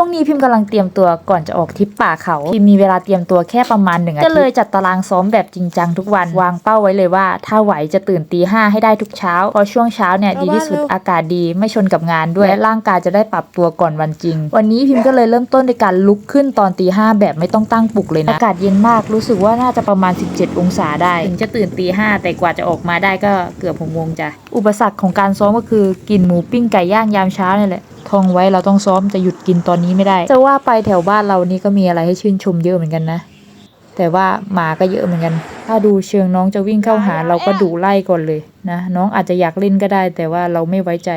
ช่วงนี้พิมพ์กำลังเตรียมตัวก่อนจะออกทริปป่าเขา พิมพ์มีเวลาเตรียมตัวแค่ประมาณหนึ่งอาทิตย์ก็เลยจัดตารางซ้อมแบบจริงจังทุกวันวางเป้าไว้เลยว่า ถ้าไหวจะตื่นตีห้าให้ได้ทุกเช้าเพราะช่วงเช้าเนี่ยดีที่สุดอากาศดีไม่ชนกับงานด้วยและร่างกายจะได้ปรับตัวก่อนวันจริง วันนี้พิมพ์ก็เลยเริ่มต้นในการลุกขึ้นตอนตีห้าแบบไม่ต้องตั้งปลุกเลยนะอากาศเย็นมากรู้สึกว่าน่าจะประมาณ 17 องศาได้ถึงจะตื่นตีห้าแต่กว่าจะออกมาได้ก็เกือบหกโมงจ้ะอุปสรรคของการซ้อมก็คือกินหมูปิ้งไก่ย่างยามเช้านี่แหละ ท่องไว้เราต้องซ้อมจะหยุดกินตอนนี้ไม่ได้ จะว่าไปแถวบ้านเรานี่ก็มีอะไรให้ชื่นชมเยอะเหมือนกันนะ แต่ว่าหมาก็เยอะเหมือนกัน ถ้าดูเชิงน้องจะวิ่งเข้าหาเราก็ดุไล่ก่อนเลย นะน้องอาจจะอยากเล่นก็ได้ แต่ว่าเราไม่ไว้ใจ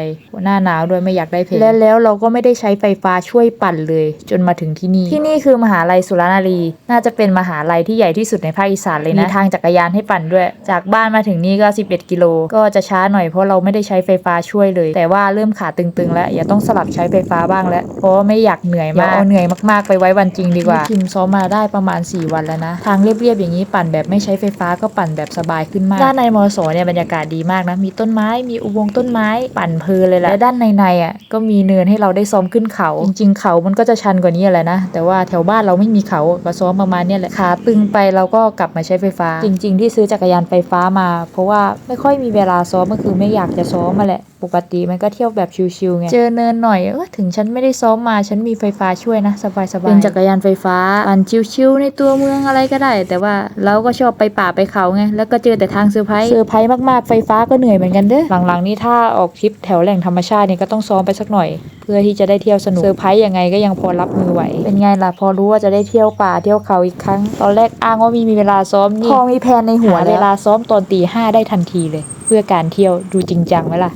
หน้าหนาวด้วยไม่อยากได้เพลและแล้วเราก็ไม่ได้ใช้ไฟฟ้าช่วยปั่นเลย จนมาถึงที่นี่ ที่นี่คือมหาลัยสุรนารี น่าจะเป็นมหาลัยที่ใหญ่ที่สุดในภาคอีสานเลยนะมีทางจักรยานให้ปั่นด้วย จากบ้านมาถึงนี่ก็ 11 กิโล ก็จะช้าหน่อยเพราะเราไม่ได้ใช้ไฟฟ้าช่วยเลย แต่ว่าเริ่มขาตึงๆ แล้วอย่าต้องสลับใช้ไฟฟ้าบ้างแล้วเพราะว่าไม่อยากเหนื่อยมากเอาเหนื่อยมากๆไปไว้วันจริงดีกว่าพิมซ้อมมาได้ประมาณ 4 วันแล้วนะ ทางเรียบๆอย่างนี้ปั่นแบบไม่ใช้ไฟฟ้าก็ปั่นแบบสบายขึ้นมากด้านในมอสอเนี่ยบรรยากาศดีมากนะ มีต้นไม้ มีอุโมงค์ต้นไม้ปั่นเพลินเลยแหละ และด้านในๆอะก็มีเนินให้เราได้ซ้อมขึ้นเขา จริง ๆ เขามันก็จะชันกว่านี้แหละนะ แต่ว่าแถวบ้านเราไม่มีเขาก็ซ้อมประมาณเนี้ยแหละ ขาตึงไปเราก็กลับมาใช้ไฟฟ้า จริง ๆ ที่ซื้อจักรยานไฟฟ้ามา เพราะว่าไม่ค่อยมีเวลาซ้อมก็คือไม่อยากจะซ้อมมาแหละ ปกติมันก็เที่ยวแบบชิวๆไง เจอเนินหน่อยเออถึงฉันไม่ได้ซ้อมมา ฉันมีไฟฟ้าช่วยนะสบายๆ เป็นจักรยานไฟฟ้าปั่นชิวๆในตัวเมืองอะไรก็ได้ แต่ว่าเราก็ชอบไปป่าไปเขาไง แล้วก็เจอแต่ทางเซอร์ไพรส์ เซอร์ไพรส์มากๆไฟฟ้าก็เหนื่อยเหมือนกันเด้อหลังๆนี่ถ้าออกทริปแถวแหล่งธรรมชาตินี่ก็ต้องซ้อมไปสักหน่อย เพื่อที่จะได้เที่ยวสนุกเซอร์ไพรส์ยังไงก็ยังพอรับมือไหวเป็นไงล่ะพอรู้ว่าจะได้เที่ยวป่าเที่ยวเขาอีกครั้ง ตอนแรกอ้างว่ามีมีเวลาซ้อมนี่พอมีแผนในหัวเวลาซ้อมตอนตีห้าได้ทันทีเลย เพื่อการเที่ยวดูจริงจังไหมล่ะ